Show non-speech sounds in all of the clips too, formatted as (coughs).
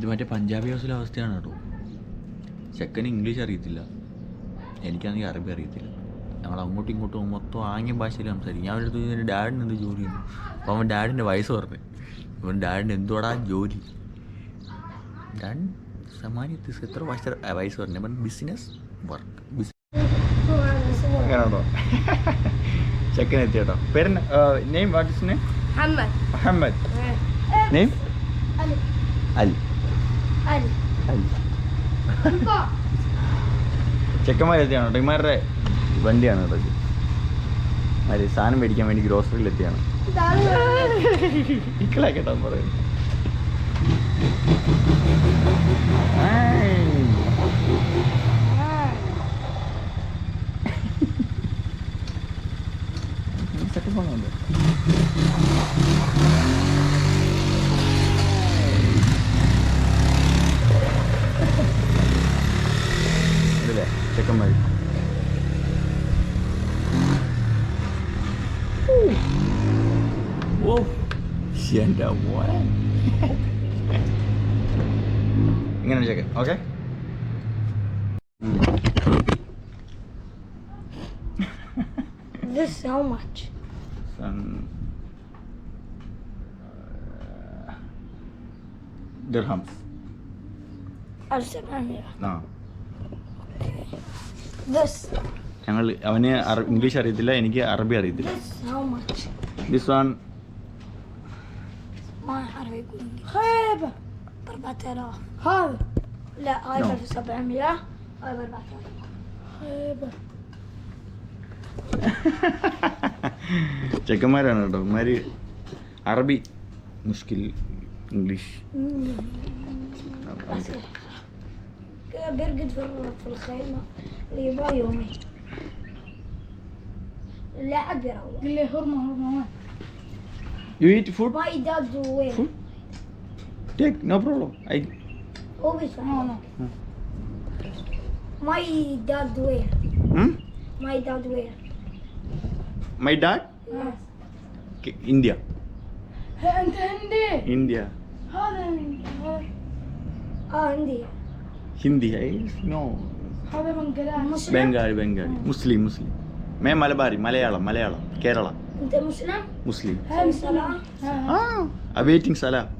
ഇത് മറ്റേ പഞ്ചാബി ഹൗസിലെ അവസ്ഥയാണ് കേട്ടോ. ചെക്കന് ഇംഗ്ലീഷ് അറിയത്തില്ല. എനിക്കാണെങ്കിൽ അറബി അറിയത്തില്ല. ഞങ്ങൾ അങ്ങോട്ടും ഇങ്ങോട്ടും മൊത്തം ആംഗ്യം ഭാഷയിൽ സംസാരിക്കും. ഞാൻ അവരുടെ അടുത്ത് ഡാഡിന് എന്ത് ജോലി ചെയ്യുന്നു അപ്പോൾ അവൻ ഡാഡിന്റെ വയസ്സ് പറഞ്ഞു. അവൻ ഡാഡിന് എന്തുവാടാ ജോലി? ഡാഡ് സമാനിത്ത് എത്ര വയസ്സ് വയസ്സ് പറഞ്ഞു. അവൻ ബിസിനസ് വർക്ക് ബിസിനസ് അങ്ങനെയാണോ? ചെക്കൻ എത്തിയട്ടോ പേര് name what is name Muhammad. Muhammad. Name Ali. ചെക്കന്മാരെത്തിയാണ്? കേട്ടോ ഇമാരുടെ വണ്ടിയാണ് അരി ഇത്. അതെ സാധനം മേടിക്കാൻ വേണ്ടി ഗ്രോസറിയിൽ എത്തിയാണ് ഇക്കളെ കേട്ടോ പറയുന്നത് സെക്കൻഡ് ഫോണുണ്ട്. എന്റെ പോലെ ഇങ്ങനെ ചെക്കൻ okay This so much. Sun. Uh, dirhams. ആ ഞങ്ങൾ അവന് ഇംഗ്ലീഷ് അറിയത്തില്ല എനിക്ക് അറബി അറിയത്തില്ല ദിസ് വൺ ما أعرف يقول خيبة بأربعة آلاف هذا لا هاي No. ب 1700 هاي ب 4000 خيبة ചെക്കന്മാരാണ് കേട്ടോ ഇമാര് അറബി മുഷ്കിൽ English كده بيرقد في ال- في الخيمة اللي يبغى يومين لا حد يروح قل لي هرمة هرمة you eat food ما يداد وين Food? Take no Take, no problem. I. Always. No, no. Hmm. My dad wear. Hmm? My dad wear. My dad? Yes. Okay, India. And Hindi. India. How them India? Ah, Hindi. Hindi, eh? No. How them Bengali? Bengali, Bengali. Muslim, Muslim. मैं मलबारी मलयालम मलयालम केरला मुस्लिम मुस्लिम हाँ awaiting सलाह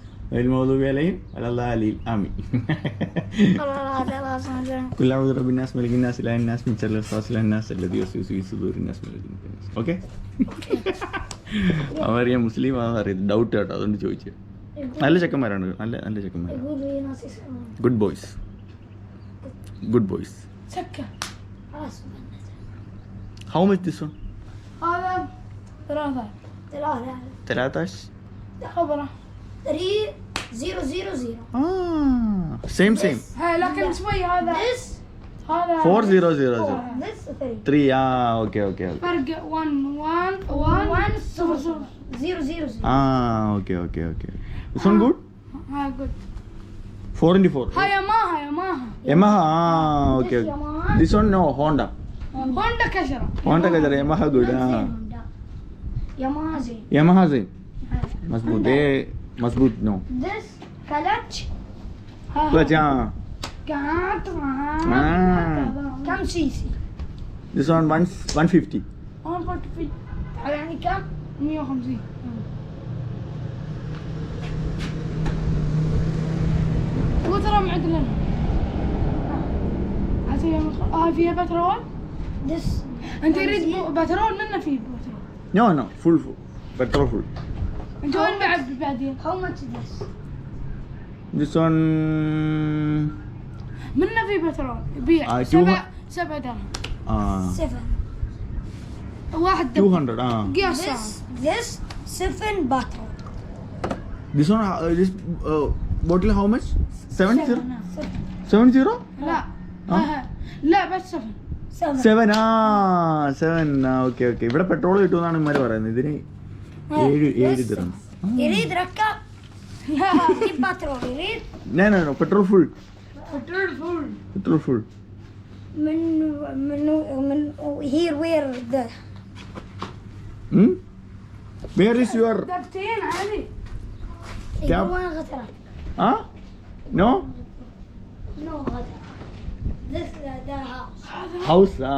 غير المغضوب عليهم ولا الضالين آمين كل أعوذ برب الناس ملك الناس إله الناس من شر الوسواس الناس الذي يوسوس في صدور الناس من الجنة والناس okay അവരറിയാം മുസ്ലിം അറിയാം doubt കേട്ടോ അതുകൊണ്ട് ചോദിച്ചു നല്ല ചെക്കന്മാരാണ് നല്ല നല്ല ചെക്കന്മാരാണ് يقولوا لي ناس يسمعون good boys good boys سكة خلاص how much this one هذا ثلاثة ثلاثة three zero zero zero. Ah, same same. ها لكن شوي هذا This هذا 4 0 0 0 this three 3 اه اوكي اوكي اوكي فرق 1 1 1 صفر صفر zero zero zero. اه اوكي اوكي اوكي This one good? ها جود 4 into 4. ها ياماها ياماها Yamaha, ah, okay. okay. Yamaha. This one no, Honda. هوندا كشرة Honda ka jara Yamaha good. Ah. Yamaha Yamaha से मज़बूत है مظبوط no this ها كلتش كم سي سي؟ This one 150 150 آه، يعني كم؟ 150 وترى معدلنا آه فيها بترول؟ أنت يريد بترول منا فيه بترول؟ نو نو فول فول بترول فول انت وين بعد بعدين how much this This one. منا في بترول يبيع آه، سبع two- سبع درهم Ah. seven واحد Two دب hundred. Ah. قياس this ساعة this seven bottle This one. Uh, this uh, bottle how much? Seven zero. seven Seven zero? لا آه. آه. لا بس سفن seven seven ആ seven ആ okay okay ഇവിടെ petrol കിട്ടുമെന്നാണ് ഇമാര് പറയുന്നത് ഇതിന് ഏഴ് ഏഴ് dirham يريد ركب Keep petrol, you read? No no no petrol full petrol full. Petrol full من من من here where the where is your دقيقتين عادي كم؟ وين غترة؟ ആ no No غترة. This uh, the house. House ആ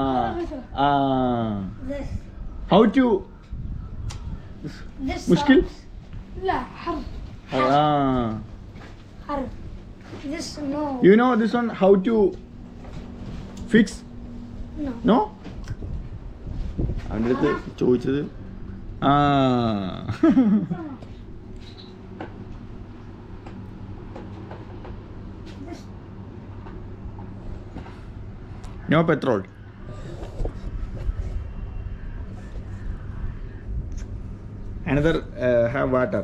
ആ This how to this مشكل؟ house. لا حر ആ حرب. This no. You know this one how to fix No. No അവൻ്റെ അടുത്ത് ചോദിച്ചത് ആ This no petrol another uh, have water.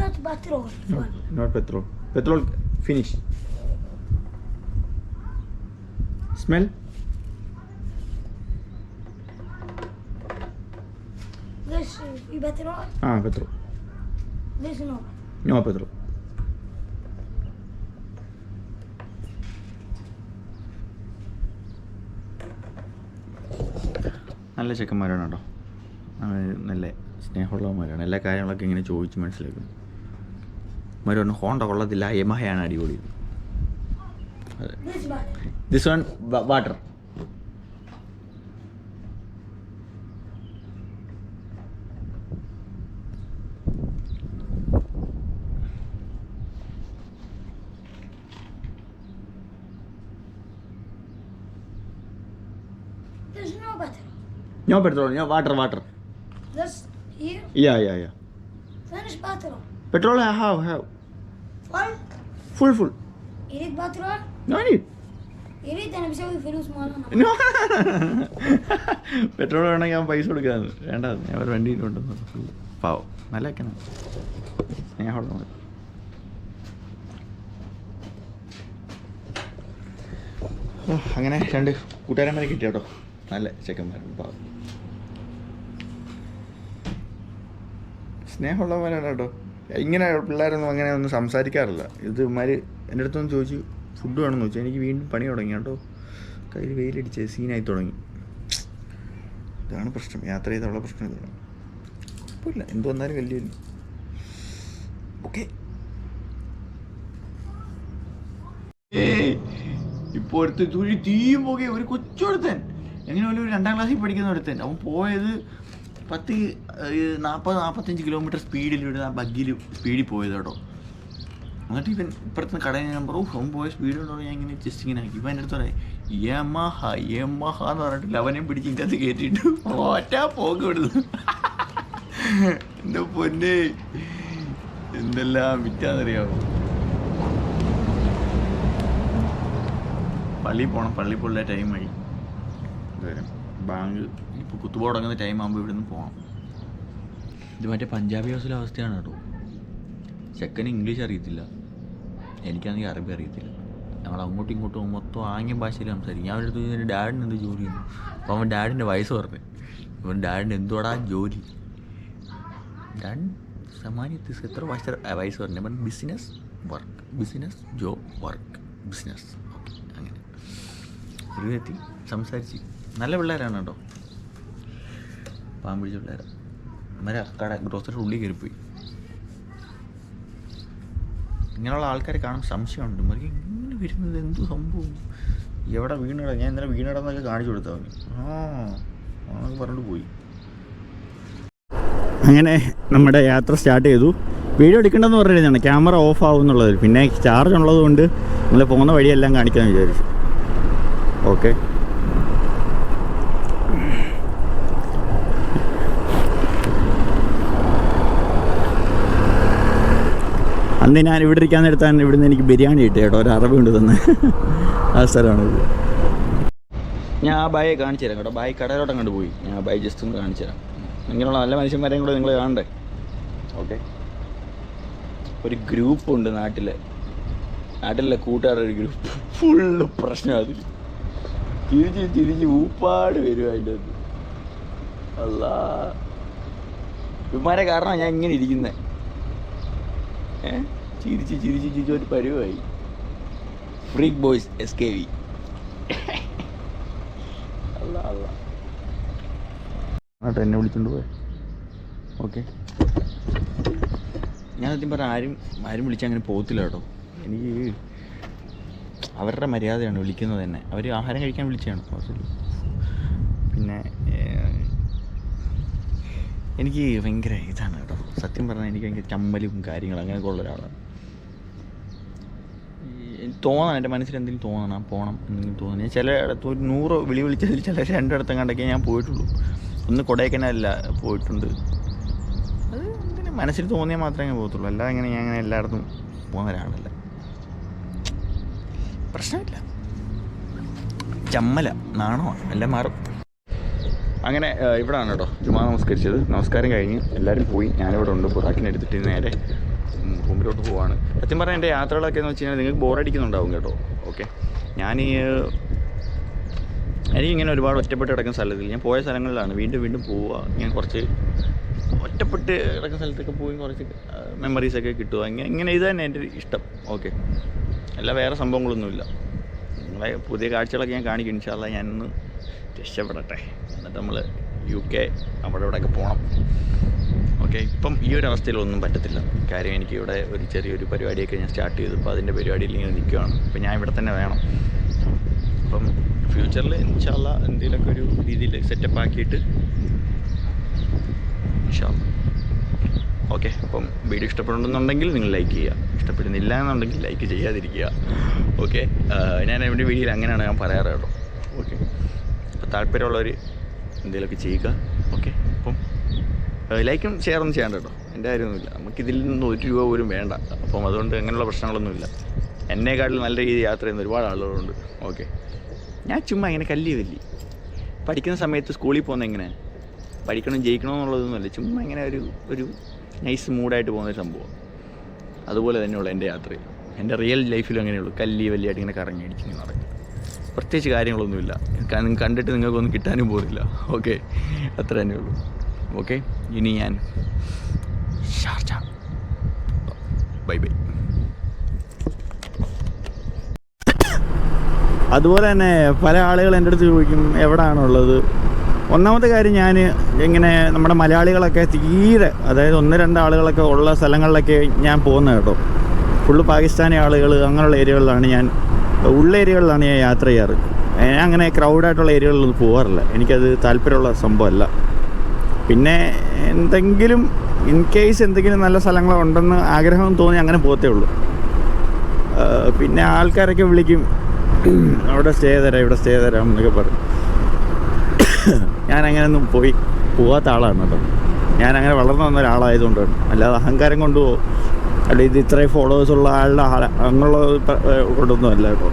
Not petrol. No, not petrol. Petrol finish. Smell? This petrol ah petrol. This no no petrol. നല്ല ചെക്കന്മാരാണ് കേട്ടോ നല്ല സ്നേഹമുള്ളവന്മാരാണ്. എല്ലാ കാര്യങ്ങളൊക്കെ ഇങ്ങനെ ചോദിച്ച് മനസ്സിലാക്കും. മരുന്ന് ഹോണ്ട കൊള്ളത്തില്ല യമഹയാണ് അടിപൊളി. This one water There's no petrol. No petrol no water water This here yeah yeah yeah finish petrol. Petrol have have Full. Full full يريد بترول no need يريد انا بسوي فلوس مالنا no petrol വേണമെങ്കിൽ ഞാൻ പൈസ കൊടുക്കാന്ന് വേണ്ട ഞാൻ ഒരു വണ്ടി കൊണ്ടുവന്നു പാവം നല്ല വെക്കണം സ്നേഹമുള്ള അങ്ങനെ രണ്ട് കൂട്ടുകാരന്മാരെ കിട്ടി കേട്ടോ നല്ല ചെക്കന്മാരുണ്ട് പാവം. സ്നേഹമുള്ളവന്മാരാണ്? കേട്ടോ ഇങ്ങനെ പിള്ളേരൊന്നും അങ്ങനെ ഒന്നും സംസാരിക്കാറില്ല. ഇത് ഇമാര് എന്റെ അടുത്തൊന്ന് ചോദിച്ചു ഫുഡ് വേണമെന്ന് ചോദിച്ചു. എനിക്ക് വീണ്ടും പണി തുടങ്ങി കേട്ടോ. കയ്യിൽ വെയിലടിച്ച് സീനായി തുടങ്ങി. ഇതാണ് പ്രശ്നം. യാത്ര ചെയ്തുള്ള പ്രശ്നം ഇതാണ്. കുഴപ്പമില്ല എന്ത് വന്നാലും വലിയ ഓക്കെ. ഇപ്പോൾ ഒരുത്തൻ തുഴി തീയും പോകെ ഒരു കൊച്ചൊരുത്തൻ. എങ്ങനെ ഒരു രണ്ടാം ക്ലാസ്സിൽ പഠിക്കുന്ന ഒരുത്തൻ അവൻ പോയത് പത്ത് നാൽപ്പത് നാൽപ്പത്തഞ്ച് കിലോമീറ്റർ സ്പീഡിലൂടെ ആ ബഗ്ഗിൽ സ്പീഡിൽ പോയത് കേട്ടോ എന്നിട്ട് ഇവൻ ഇപ്പുറത്ത് കടയിൽ ഞാൻ പറഞ്ഞു അവൻ പോയ സ്പീഡ് ഉണ്ടോ ഞാൻ ഇങ്ങനെ ജസ്റ്റ് ഇങ്ങനെ ആക്കി. ഇപ്പം എന്റെ അടുത്ത് പറയാം യമഹ യമഹ എന്ന് പറഞ്ഞിട്ട് അവനെയും പിടിച്ച് ഇതിന്റെ അകത്ത് കയറ്റിയിട്ട് ഒറ്റ പോക്ക് വിടുന്നു എന്റെ പൊന്നെ എന്തെല്ലാം വിറ്റാന്നറിയാമോ പള്ളിയിൽ പോകണം പള്ളിയിൽ പോലുള്ള ടൈമായി ഇതുവരെ ബാങ്ക് ഇപ്പോൾ കുത്തുപോ തുടങ്ങുന്ന ടൈം ആകുമ്പോൾ ഇവിടെ നിന്ന് പോകണം ഇത് മറ്റേ പഞ്ചാബി ഹൗസിലെ അവസ്ഥയാണ് കേട്ടോ. ചെക്കന് ഇംഗ്ലീഷ് അറിയത്തില്ല. എനിക്കാണെങ്കിൽ അറബി അറിയത്തില്ല. ഞങ്ങൾ അങ്ങോട്ടും ഇങ്ങോട്ടും മൊത്തം ആംഗ്യം ഭാഷയിൽ സംസാരിക്കും. ഞാൻ അടുത്ത് എന്റെ ഡാഡിന് എന്ത് ജോലി ചെയ്യുന്നു അപ്പോൾ അവൻ ഡാഡിന്റെ വയസ്സ് പറഞ്ഞു. അവൻ ഡാഡിന് എന്തുവാടാ ജോലി? ഡാഡ് സമാനത്തിൽ എത്ര വയസ്സ് വയസ്സ് പറഞ്ഞു. Business work business job work business okay അങ്ങനെ. ഒരു വ്യക്തി സംസാരിച്ച്. നല്ല പിള്ളേരാണ് കേട്ടോ പാമ്പിടിച്ച പിള്ളേരാണ് അന്നേരം കട ഗ്രോസറി ഉള്ളിൽ കയറിപ്പോയി. ഇങ്ങനെയുള്ള ആൾക്കാരെ കാണാൻ സംശയമുണ്ട്. മുറിക്ക് ഇങ്ങനെ വരുന്നത് എന്ത് സംഭവം? എവിടെ വീണിട? ഞാൻ ഇന്നലെ വീണിടന്നൊക്കെ കാണിച്ചു കൊടുത്താൽ മതി ആ അങ്ങനെ പറഞ്ഞിട്ട് പോയി. അങ്ങനെ നമ്മുടെ യാത്ര സ്റ്റാർട്ട് ചെയ്തു. വീഡിയോ എടുക്കേണ്ടെന്ന് പറഞ്ഞിരുന്നതാണ് ക്യാമറ ഓഫ് ആവും എന്നുള്ളത് പിന്നെ ചാർജ് ഉള്ളതുകൊണ്ട് നമ്മൾ പോകുന്ന വഴിയെല്ലാം കാണിക്കാമെന്ന് വിചാരിച്ചു. ഓക്കെ അന്ന് ഞാൻ ഇവിടെ ഇരിക്കാൻ എടുത്താൽ ഇവിടുന്ന് എനിക്ക് ബിരിയാണി കിട്ടി കേട്ടോ. ഒരു അറബി കൊണ്ട് തന്നെ. ആ സ്ഥലമാണ് ഞാൻ ആ ബായെ കാണിച്ചു തരാം കേട്ടോ. ബായ് കടയിലോട്ട് അങ്ങോട്ട് പോയി. ഞാൻ ആ ബായ് ജസ്റ്റ് ഒന്ന് കാണിച്ചു തരാം. ഇങ്ങനെയുള്ള നല്ല മനുഷ്യന്മാരെയും കൂടെ നിങ്ങൾ കാണണ്ടേ? ഓക്കെ. ഒരു ഗ്രൂപ്പ് ഉണ്ട് നാട്ടിലെ. നാട്ടിലെ കൂട്ടുകാരുടെ ഒരു ഗ്രൂപ്പ്. ഫുള്ള് പ്രശ്നം അത്. തിരിച്ച് തിരിച്ച് ഊപ്പാട് വരും അതിന്റെ അത് അല്ല ഇവന്മാരെ കാരണം ഞാൻ ഇങ്ങനെ ഇരിക്കുന്നത് ഏ? ചിരിച്ച് ചിരിച്ച് ചിരിച്ച് ഒരു പരിവായി. Freak boys S K V അല്ല അല്ല ആട്ടെ എന്നെ വിളിച്ചോണ്ട് പോയെ? ഓക്കെ ഞാൻ സത്യം പറഞ്ഞാൽ ആരും ആരും വിളിച്ചാൽ അങ്ങനെ പോകത്തില്ല കേട്ടോ. എനിക്ക് അവരുടെ മര്യാദയാണ് വിളിക്കുന്നത് തന്നെ. അവർ ആഹാരം കഴിക്കാൻ വിളിച്ചതാണ് പിന്നെ എനിക്ക് ഭയങ്കര ഇതാണ് കേട്ടോ. സത്യം പറഞ്ഞാൽ എനിക്ക് ഭയങ്കര ചമ്മലും കാര്യങ്ങളും അങ്ങനെയൊക്കെ ഉള്ള ഒരാളാണ്. തോന്നണം എന്റെ മനസ്സിൽ എന്തെങ്കിലും തോന്നണം പോകണം എന്തെങ്കിലും തോന്നി ചില ഇടത്ത് ഒരു നൂറ് വിളി വിളിച്ചതിൽ ചില രണ്ടിടത്തും കണ്ടൊക്കെ ഞാൻ പോയിട്ടുള്ളൂ. ഒന്ന് കൊടൈക്കനല്ല പോയിട്ടുണ്ട്. അത് എന്തിനാ മനസ്സിൽ തോന്നിയാൽ മാത്രമേ പോകത്തുള്ളൂ. അല്ലാതെ അങ്ങനെ ഞാൻ അങ്ങനെ എല്ലായിടത്തും പോകുന്ന ഒരാളല്ല പ്രശ്നമില്ല. ചമ്മല നാണമാണ് എല്ലാം മാറും. അങ്ങനെ ഇവിടാണ് കേട്ടോ. ജുമാ നമസ്കരിച്ചത്. നമസ്കാരം കഴിഞ്ഞ് എല്ലാവരും പോയി. ഞാനിവിടെ ഉണ്ട്. ബുറാക്കിനെടുത്തിട്ട് നേരെ ഉം, റൂമിലോട്ട് പോവാണ്. സത്യം പറഞ്ഞാൽ എന്റെ യാത്രകളൊക്കെ എന്ന് വെച്ച് കഴിഞ്ഞാൽ നിങ്ങൾക്ക് ബോറടിക്കുന്നുണ്ടാവും കേട്ടോ. ഓക്കെ? ഞാൻ ഈ എനിക്കിങ്ങനെ ഒരുപാട് ഒറ്റപ്പെട്ട് കിടക്കുന്ന സ്ഥലത്തിൽ ഞാൻ പോയ സ്ഥലങ്ങളിലാണ് വീണ്ടും വീണ്ടും പോവുക. ഞാൻ കുറച്ച് ഒറ്റപ്പെട്ട് കിടക്കുന്ന സ്ഥലത്തൊക്കെ പോയി കുറച്ച് മെമ്മറീസൊക്കെ കിട്ടുക. ഇങ്ങനെ ഇങ്ങനെ ഇത് തന്നെ എന്റെ ഇഷ്ടം. ഓക്കെ? അല്ല വേറെ സംഭവങ്ങളൊന്നുമില്ല. നിങ്ങളെ പുതിയ കാഴ്ചകളൊക്കെ ഞാൻ കാണിക്കും. ഇൻഷാല്ല ഞാനൊന്ന് രക്ഷപ്പെടട്ടെ. എന്നിട്ട് നമ്മൾ യു കെ അവിടെ ഇവിടെയൊക്കെ പോകണം ഓക്കെ ഇപ്പം ഈ ഒരു അവസ്ഥയിലൊന്നും പറ്റത്തില്ല. കാര്യം എനിക്ക് ഇവിടെ ഒരു ചെറിയൊരു പരിപാടിയൊക്കെ ഞാൻ സ്റ്റാർട്ട് ചെയ്തു. അപ്പോൾ അതിന്റെ പരിപാടിയിൽ ഇങ്ങനെ നിൽക്കുകയാണ്. അപ്പോൾ ഞാൻ ഇവിടെ തന്നെ വേണം. അപ്പം ഫ്യൂച്ചറിൽ ഇൻഷാല്ല എന്തെങ്കിലുമൊക്കെ ഒരു രീതിയിൽ സെറ്റപ്പ് ആക്കിയിട്ട് ഇൻഷാല്ല ഓക്കെ അപ്പം വീഡിയോ ഇഷ്ടപ്പെടുന്നുണ്ടെങ്കിൽ നിങ്ങൾ ലൈക്ക് ചെയ്യുക. ഇഷ്ടപ്പെടുന്നില്ല എന്നുണ്ടെങ്കിൽ ലൈക്ക് ചെയ്യാതിരിക്കുക. ഓക്കെ ഞാൻ എന്റെ വീഡിയോയിൽ അങ്ങനെയാണ് ഞാൻ പറയാറ് ഓക്കെ അപ്പോൾ താല്പര്യമുള്ളവർ എന്തെങ്കിലുമൊക്കെ ചെയ്യുക. ഓക്കെ അപ്പം ലൈക്കും ഷെയറൊന്നും ചെയ്യണ്ട കേട്ടോ. എന്റെ കാര്യമൊന്നുമില്ല. നമുക്കിതിൽ നിന്ന് ഒരു രൂപ പോലും വേണ്ട. അപ്പം അതുകൊണ്ട് അങ്ങനെയുള്ള പ്രശ്നങ്ങളൊന്നുമില്ല. എന്നെക്കാട്ടിൽ നല്ല രീതിയിൽ യാത്ര ചെയ്യുന്ന ഒരുപാട് ആളുകളുണ്ട്. ഓക്കെ ഞാൻ ചുമ്മാ ഇങ്ങനെ കല്ലി വല്ലി പഠിക്കുന്ന സമയത്ത് സ്കൂളിൽ പോകുന്ന എങ്ങനെ? പഠിക്കണം ജയിക്കണം എന്നുള്ളതൊന്നുമല്ല ചുമ്മാ ഇങ്ങനെ ഒരു ഒരു നൈസ് മൂഡായിട്ട് പോകുന്ന ഒരു സംഭവം. അതുപോലെ തന്നെയുള്ള എന്റെ യാത്രയിൽ എന്റെ റിയൽ ലൈഫിലും അങ്ങനെയുള്ളൂ കല്ലി വലിയായിട്ട് ഇങ്ങനെ കറങ്ങി അടിച്ചിങ്ങനെ നടക്കും. പ്രത്യേകിച്ച് കാര്യങ്ങളൊന്നുമില്ല. കണ്ടിട്ട് നിങ്ങൾക്കൊന്നും കിട്ടാനും പോകില്ല ഓക്കെ അത്ര തന്നെ ഉള്ളൂ. ഓക്കെ ഇനി ഞാൻ ഷാർജ. ബൈ ബൈ അതുപോലെ തന്നെ പല ആളുകൾ എന്റെ അടുത്ത് ചോദിക്കും എവിടാണുള്ളത്? ഒന്നാമത്തെ കാര്യം ഞാൻ ഇങ്ങനെ നമ്മുടെ മലയാളികളൊക്കെ തീരെ അതായത് ഒന്ന് രണ്ട് ആളുകളൊക്കെ ഉള്ള സ്ഥലങ്ങളിലൊക്കെ ഞാൻ പോകുന്നത് കേട്ടോ. ഫുള്ള് പാകിസ്ഥാനി ആളുകൾ അങ്ങനെയുള്ള ഏരിയകളിലാണ് ഞാൻ ഉള്ള ഏരിയകളിലാണ് ഞാൻ യാത്ര ചെയ്യാറ്. ഞാൻ അങ്ങനെ ക്രൗഡായിട്ടുള്ള ഏരിയകളിലൊന്നും പോകാറില്ല എനിക്കത് താല്പര്യമുള്ള സംഭവമല്ല. പിന്നെ എന്തെങ്കിലും ഇൻ കേസ് എന്തെങ്കിലും നല്ല സ്ഥലങ്ങളുണ്ടെന്ന് ആഗ്രഹം തോന്നി അങ്ങനെ പോകത്തേ ഉള്ളൂ. പിന്നെ ആൾക്കാരൊക്കെ വിളിക്കും. അവിടെ സ്റ്റേ തരാം ഇവിടെ സ്റ്റേ തരാം എന്നൊക്കെ പറയും. ഞാൻ അങ്ങനെയൊന്നും പോയി പോകാത്ത ആളാണ് കേട്ടോ. ഞാൻ അങ്ങനെ വളർന്നു വന്ന ഒരാളായതുകൊണ്ടാണ്. അല്ലാതെ അഹങ്കാരം കൊണ്ടോ അല്ല ഇത് ഇത്രയും ഫോളോവേഴ്സ് ഉള്ള ആളുടെ ആളെ. അങ്ങനെയുള്ള കൊണ്ടൊന്നും അല്ല കേട്ടോ.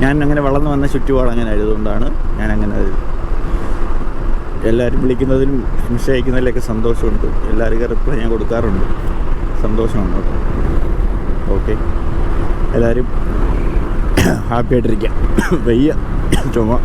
ഞാൻ അങ്ങനെ വളർന്നു വന്ന ചുറ്റുപാട് അങ്ങനെ ആയതുകൊണ്ടാണ് ഞാൻ അങ്ങനെ എല്ലാവരും വിളിക്കുന്നതിനും മെസ്സേജ് അയക്കുന്നതിലൊക്കെ സന്തോഷമുണ്ട്. എല്ലാവർക്കും റിപ്ലൈ ഞാൻ കൊടുക്കാറുണ്ട്. സന്തോഷമാണ് കേട്ടോ. ഓക്കെ എല്ലാവരും ഹാപ്പി ആയിട്ടിരിക്കാം. (coughs) വയ്യ. ചുമ.